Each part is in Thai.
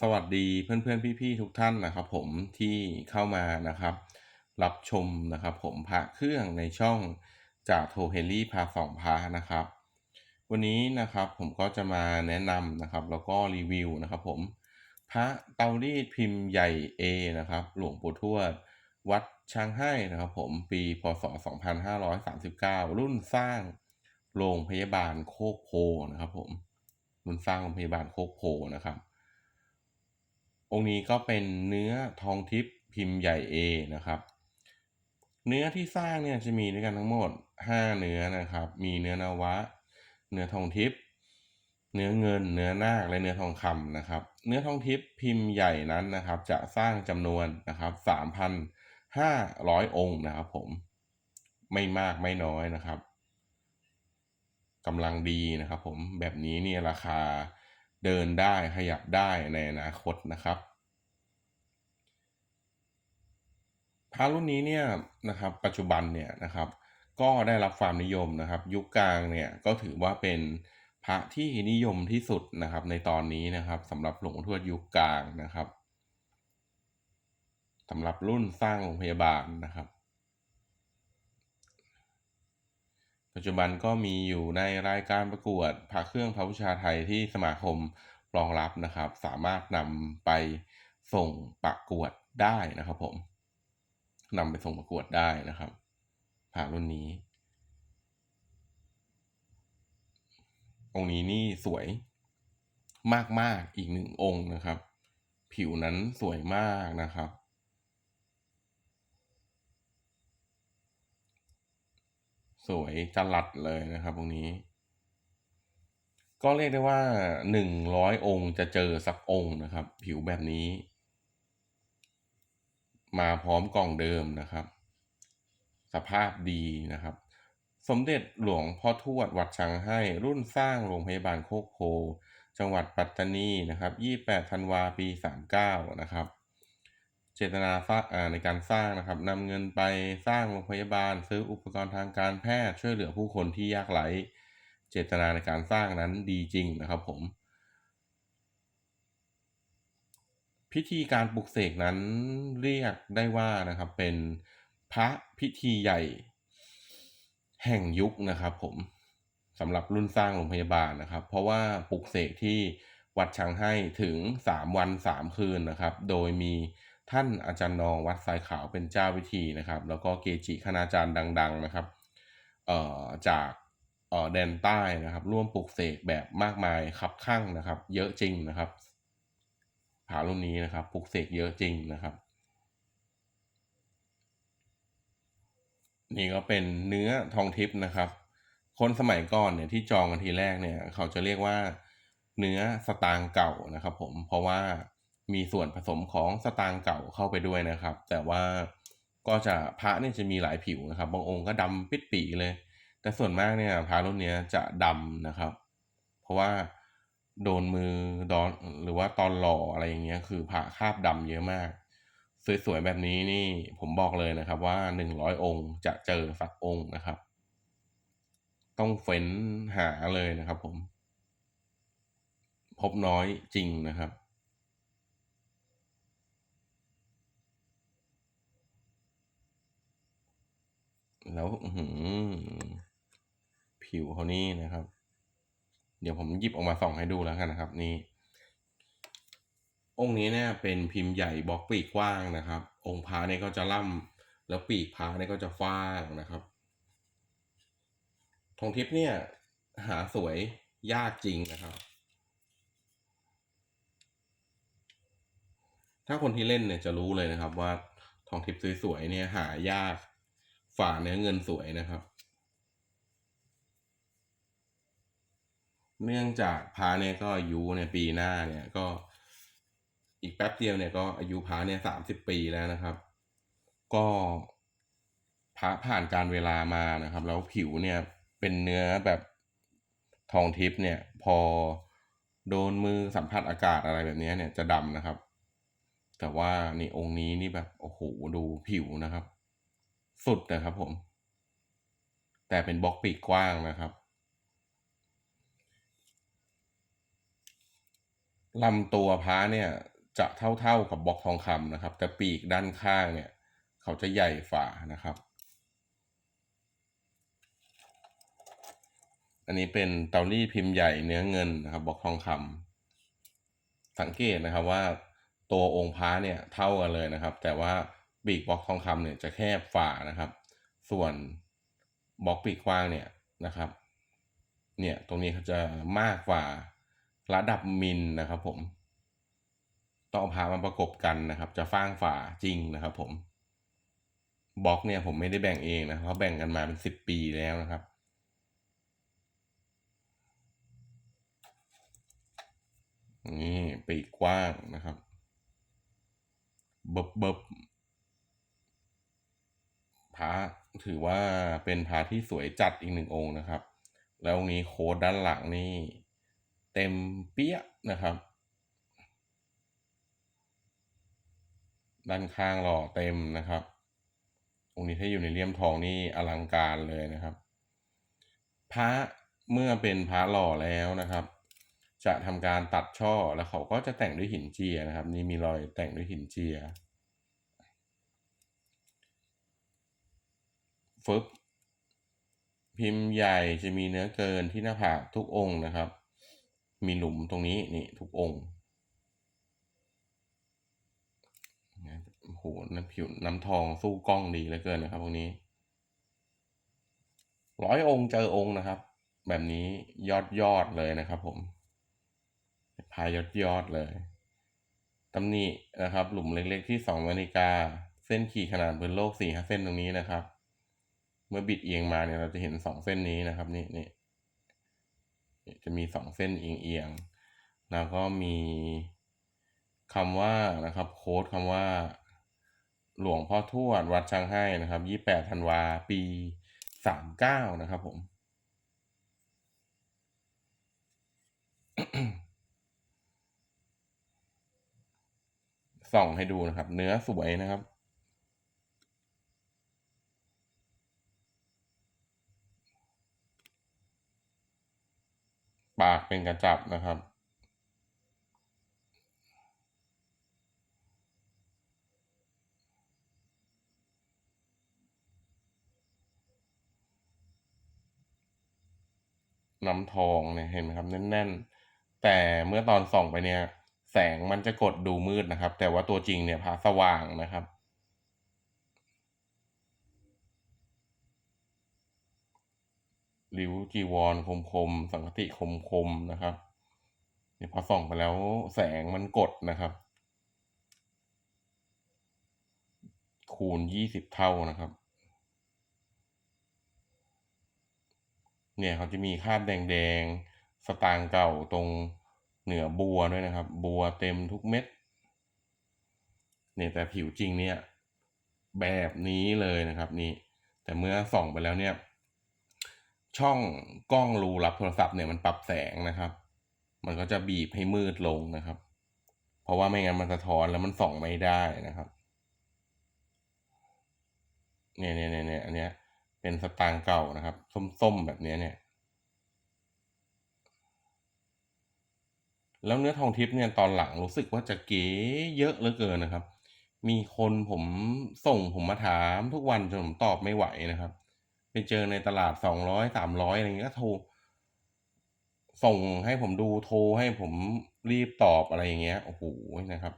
สวัสดีเพื่อนๆ พี่ๆ ทุกท่านนะครับผมที่เข้ามานะครับ รับชมนะครับผมพระเครื่องในช่องจากโทเฮลี่พาสองพานะครับ วันนี้นะครับผมก็จะมาแนะนำนะครับแล้วก็รีวิวนะครับผมพระเตารีดพิมพ์ใหญ่ A นะครับหลวงปู่ทวด วัดช้างให้นะครับผมปีพศ 2539 รุ่นสร้างโรงพยาบาลโคกโพนะครับผมรุ่นสร้างโรงพยาบาลโคกโพนะครับ องค์นี้ก็เป็นเนื้อทองทิพย์พิมพ์ใหญ่ A นะครับ เนื้อที่สร้างเนี่ยจะมีด้วยกันทั้งหมด 5 เนื้อนะครับ มีเนื้อนวะ เนื้อทองทิพย์เนื้อเงิน เนื้อนาคและเนื้อทองคำนะครับ เนื้อทองทิพย์พิมพ์ใหญ่นั้นนะครับ จะสร้างจำนวนนะครับ 3,500 องค์นะครับผม ไม่มากไม่น้อยนะครับกำลังดีนะครับผมแบบนี้เนี่ยราคา เดินได้ขยับได้ในอนาคตนะครับพระรุ่นนี้เนี่ยนะครับปัจจุบันเนี่ยนะครับ ก็ได้รับความนิยมนะครับ ยุคกลางเนี่ยก็ถือว่าเป็นพระที่นิยมที่สุดนะครับ ในตอนนี้นะครับสำหรับหลวงทวดยุคกลางนะครับสำหรับรุ่นสร้างโรงพยาบาลนะครับ ปัจจุบันก็มีอยู่ในรายการประกวดพระเครื่องพระวิชาไทยที่สมาคมรองรับนะครับ สามารถนำไปส่งประกวดได้นะครับ ผมนำไปส่งประกวดได้นะครับพระรุ่นนี้ องค์นี้นี่สวยมากๆอีกหนึ่งองค์นะครับ ผิวนั้นสวยมากนะครับ สวยจรัดเลยนะครับองนี้ ก็เรียกได้ว่าหนึ่งร้อยองค์จะเจอสักองค์นะครับ ผิวแบบนี้ มาพร้อมกล่องเดิมนะครับ สภาพดีนะครับ สมเด็จหลวงพ่อทวดวัดช้างให้รุ่นสร้างโรงพยาบาลโคกโพจังหวัดปัตตานีนะครับ 28 ธันวาปี 39 นะครับ เจตนาสร้างในการสร้างนะครับนำเงินไปสร้างโรงพยาบาล ซื้ออุปกรณ์ทางการแพทย์ช่วยเหลือผู้คนที่ยากไร้เจตนาในการสร้างนั้นดีจริงนะครับผม พิธีการปลุกเสกนั้นเรียกได้ว่านะครับเป็นพระพิธีใหญ่แห่งยุคนะครับผมสำหรับรุ่นสร้างโรงพยาบาลนะครับ เพราะว่าปลุกเสกที่วัดช้างให้ถึง 3 วัน 3 คืนนะครับ โดยมี ท่านอาจารย์นองวัดสายขาวเป็นเจ้าวิธีนะครับ แล้วก็เกจิคณาจารย์ดัง ๆนะครับเอ่อจากเอ่อแดนใต้นะครับ ร่วมปลุกเสกแบบมากมายคับข้างนะครับ เยอะจริงนะครับผารุ่นนี้นะครับปลุกเสกเยอะจริงนะครับ นี่ก็เป็นเนื้อทองทิพย์นะครับ คนสมัยก่อนเนี่ยที่จองกันทีแรกเนี่ย เขาจะเรียกว่าเนื้อสตางค์เก่านะครับ ผมเพราะว่า มีส่วนผสมของสตางค์เก่าเข้าไปด้วยนะครับ แต่ว่าก็จะพระเนี่ยจะมีหลายผิวนะครับ บางองค์ก็ดำปิดปีเลย แต่ส่วนมากเนี่ยพระรุ่นนี้จะดำนะครับ เพราะว่าโดนมือดอนหรือว่าตอนหล่ออะไรอย่างเงี้ยคือผ่าคาบดำเยอะมาก สวยๆแบบนี้นี่ผมบอกเลยนะครับว่าหนึ่งร้อยองค์จะเจอสักองค์นะครับ ต้องเฟ้นหาเลยนะครับผม พบน้อยจริงนะครับ แล้วผิวเขานี่นะครับ เดี๋ยวผมหยิบออกมาส่องให้ดูแล้วกันนะครับ นี่ องค์นี้เนี่ยเป็นพิมพ์ใหญ่บล็อกปีกกว้างนะครับ องค์พระเนี่ยก็จะล่ำแล้วปีกพระเนี่ยก็จะฟ้างนะครับ ทองทิพย์เนี่ย หาสวยยากจริงนะครับถ้าคนที่เล่นเนี่ยจะรู้เลยนะครับว่าทองทิพย์สวยๆเนี่ยหายาก ฝ่าเนื้อเงินสวยนะครับ เนื่องจากพาเนี่ยก็อายุเนี่ยปีหน้าเนี่ยก็อีกแป๊บเดียวเนี่ยก็อายุพาเนี่ยสามสิบปีแล้วนะครับ ก็พระผ่านการเวลามานะครับ แล้วผิวเนี่ยเป็นเนื้อแบบทองทิพย์เนี่ย พอโดนมือสัมผัสอากาศอะไรแบบนี้เนี่ยจะดำนะครับ แต่ว่านี่องค์นี้นี่แบบโอ้โหดูผิวนะครับ สุดนะครับผม แต่เป็นบล็อกปีกกว้างนะครับลำตัวพระเนี่ยจะเท่าๆกับบล็อกทองคำนะครับ แต่ปีกด้านข้างเนี่ย เขาจะใหญ่ฝ่านะครับ อันนี้เป็นเตารีดพิมพ์ใหญ่เนื้อเงินนะครับบล็อกทองคำสังเกตนะครับว่าตัวองค์พระเนี่ยเท่ากันเลยนะครับ แต่ว่า ปีกบล็อกทองคำเนี่ยจะแคบฝ่านะครับ ส่วนบล็อกปีกกว้างเนี่ยนะครับ เนี่ยตรงนี้เขาจะมากกว่าระดับมิลนะครับ ผม ต้องเอาพามาประกบกันนะครับ จะฟ้างฝาจริงนะครับ ผมบล็อกเนี่ยผมไม่ได้แบ่งเองนะเขาแบ่งกันมาเป็นสิบปีแล้วนะครับ นี่ปีกกว้างนะครับ เบบเบบ พระถือว่าเป็นพระที่สวยจัดอีกหนึ่งองค์นะครับ แล้วองค์นี้โค้ดด้านหลังนี่เต็มเปี้ยนะครับ ด้านข้างหล่อเต็มนะครับ องค์นี้ถ้าอยู่ในเลี่ยมทองนี่อลังการเลยนะครับ พระเมื่อเป็นพระหล่อแล้วนะครับ จะทำการตัดช่อแล้วเขาก็จะแต่งด้วยหินเจียนะครับ นี่มีรอยแต่งด้วยหินเจีย ฟึบพิมพ์ใหญ่จะมีเนื้อเกินที่หน้าผากทุกองค์นะครับ มีหลุมตรงนี้นี่ทุกองค์โอ้โหน้ำผิวน้ำทองสู้กล้องดีเหลือเกินนะครับพวกนี้ ร้อยองค์เจอองค์นะครับ แบบนี้ยอดยอดเลยนะครับ ผม พายยอดยอดเลยตำหนินะครับ หลุมเล็กๆที่สองนาฬิกา เส้นขีดขนาดบนโลกสี่ห้าเส้นตรงนี้นะครับ เมื่อบิดเอียงมาเนี่ยเราจะเห็นสองเส้นนี้นะครับนี่นี่จะมีสองเส้นเอียงเอียงแล้วก็มีคำว่านะครับโค้ดคำว่า หลวงพ่อทวดวัดช้างให้นะครับยี่แปดธันวาปีสามเก้านะครับผมส่องให้ดูนะครับ เนื้อสวยนะครับ ปากเป็นกระจับนะครับ น้ำทองเนี่ยเห็นไหมครับแน่นๆ แต่เมื่อตอนส่องไปเนี่ย แสงมันจะกดดูมืดนะครับ แต่ว่าตัวจริงเนี่ยพาสว่างนะครับ ริ้วจีวรคมคมสังกติคมคมนะครับเนี่ยพอส่องไปแล้วแสงมันกดนะครับ คูณยี่สิบเท่านะครับ เนี่ยเขาจะมีคาบแดงๆสตางค์เก่าตรงเหนือบัวด้วยนะครับ บัวเต็มทุกเม็ด เนี่ยแต่ผิวจริงเนี่ย แบบนี้เลยนะครับ นี่ แต่เมื่อส่องไปแล้วเนี่ย ช่องกล้องรูรับโทรศัพท์เนี่ยมันปรับแสงนะครับ มันก็จะบีบให้มืดลงนะครับ เพราะว่าไม่งั้นมันสะท้อนแล้วมันส่องไม่ได้นะครับ เนี่ยเนี่ยเนี่ยอันเนี้ยเป็นสตางค์เก่านะครับ ส้มๆแบบนี้เนี่ยแล้วเนื้อทองทิพย์เนี่ยตอนหลังรู้สึกว่าจะเก๋เยอะเหลือเกินนะครับ มีคนผมส่งผมมาถามทุกวันจนผมตอบไม่ไหวนะครับ ไปเจอในตลาดสองร้อยสามร้อยอะไรเงี้ยก็โทร ส่งให้ผมดูโทรให้ผมรีบตอบอะไรอย่างเงี้ยโอ้โหนะครับ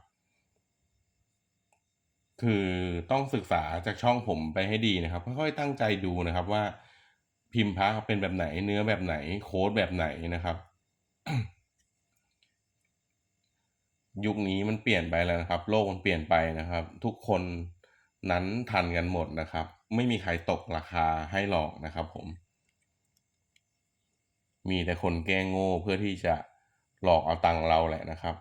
คือต้องศึกษาจากช่องผมไปให้ดีนะครับค่อยๆตั้งใจดูนะครับว่าพิมพ์พระเป็นแบบไหนเนื้อแบบไหน โค้ดแบบไหนนะครับ ยุคนี้มันเปลี่ยนไปแล้วนะครับ โลกมันเปลี่ยนไปนะครับ ทุกคน นั้นทันกันหมดนะครับ ไม่มีใครตกราคาให้หรอกนะครับผม มีแต่คนแก้งโง่เพื่อที่จะหลอกเอาตังค์เราแหละนะครับ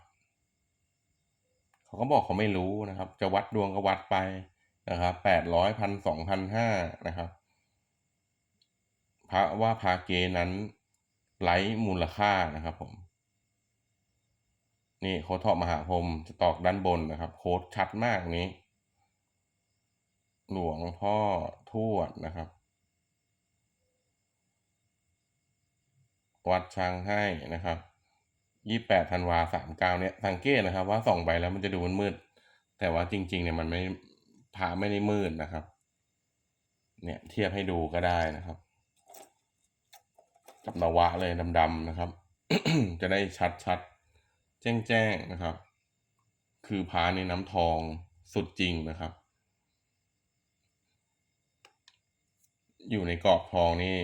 เขาก็บอกเขาไม่รู้นะครับ จะวัดดวงก็วัดไปนะครับแปดร้อยพันสองพันห้านะครับ พระว่าพาเกนั้นไร้มูลค่านะครับผม นี่โค้ดทอมหาพรมจะตอกด้านบนนะครับ โค้ดชัดมากนี้ หลวงพ่อทวดนะครับ วัดช้างให้นะครับ28ธันวา39เก้าเนี่ยสังเกตนะครับ ว่าส่องไปแล้วมันจะดูมืด แต่ว่าจริง ๆ เนี่ยมันไม่พระไม่ได้มืดนะครับ เนี่ยเทียบให้ดูก็ได้นะครับ กับนวะเลยดำๆนะครับ จะได้ชัดๆ แจ้งๆนะครับ คือพาในน้ำทองสุดจริงนะครับ อยู่ในกรอบทองนี่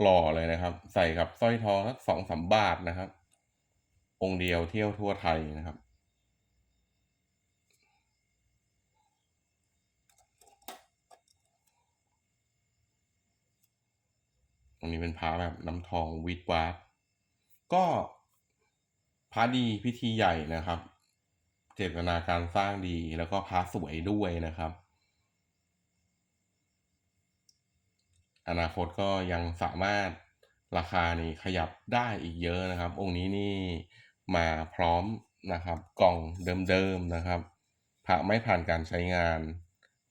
หล่อเลยนะครับ ใส่กับสร้อยทองสักสองสามบาทนะครับ องค์เดียวเที่ยวทั่วไทยนะครับ ตรงนี้เป็นพระแบบน้ำทองวิดวาดก็พระดีพิธีใหญ่นะครับ เจตนาการสร้างดีแล้วก็พระสวยด้วยนะครับ อนาคตก็ยังสามารถราคานี่ขยับได้อีกเยอะนะครับ องค์นี้นี่มาพร้อมนะครับกล่องเดิมๆนะครับพระไม่ผ่านการใช้งาน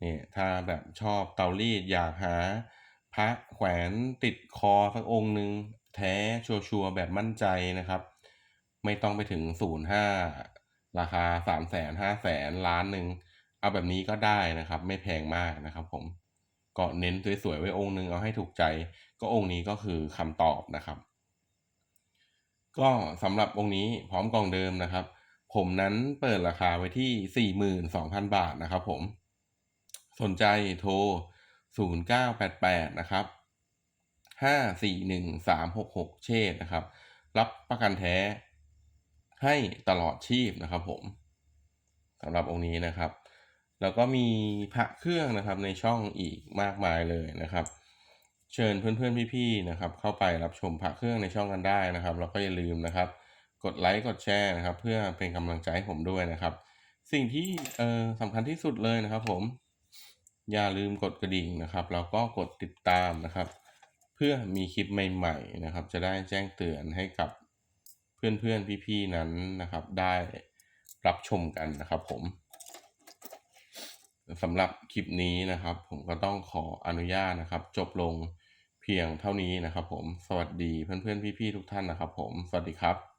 นี่ถ้าแบบชอบเตารีดอยากหา พระแขวนติดคอสักองค์หนึ่งแท้ชัวร์แบบมั่นใจนะครับ ไม่ต้องไปถึงศูนย์ห้าราคาสามแสนห้าแสนล้านหนึ่ง เอาแบบนี้ก็ได้นะครับ ไม่แพงมากนะครับผม ก็เน้นสวยๆไว้องค์หนึ่งเอาให้ถูกใจ ก็องค์นี้ก็คือคำตอบนะครับ ก็สำหรับองค์นี้พร้อมกล่องเดิมนะครับ ผมนั้นเปิดราคาไว้ที่ 42,000 บาทนะครับผม สนใจโทร 0988 นะครับ 541 366 เชษนะครับ รับประกันแท้ให้ตลอดชีพนะครับผมสำหรับองค์นี้นะครับ แล้วก็มีพระเครื่องนะครับในช่องอีกมากมายเลยนะครับ เชิญเพื่อนๆพี่ๆนะครับ เข้าไปรับชมพระเครื่องในช่องกันได้นะครับ แล้วก็อย่าลืมนะครับ กดไลค์กดแชร์นะครับ เพื่อเป็นกำลังใจให้ผมด้วยนะครับ สิ่งที่เอ่อสำคัญที่สุดเลยนะครับ ผม อย่าลืมกดกระดิ่งนะครับ แล้วก็กดติดตามนะครับ เพื่อมีคลิปใหม่ ๆนะครับ จะได้แจ้งเตือนให้กับเพื่อนๆพี่ๆนั้นนะครับ ได้รับชมกันนะครับผม สำหรับคลิปนี้นะครับ ผมก็ต้องขออนุญาตนะครับ จบลงเพียงเท่านี้นะครับ ผมสวัสดีเพื่อนๆพี่ๆทุกท่านนะครับ ผมสวัสดีครับ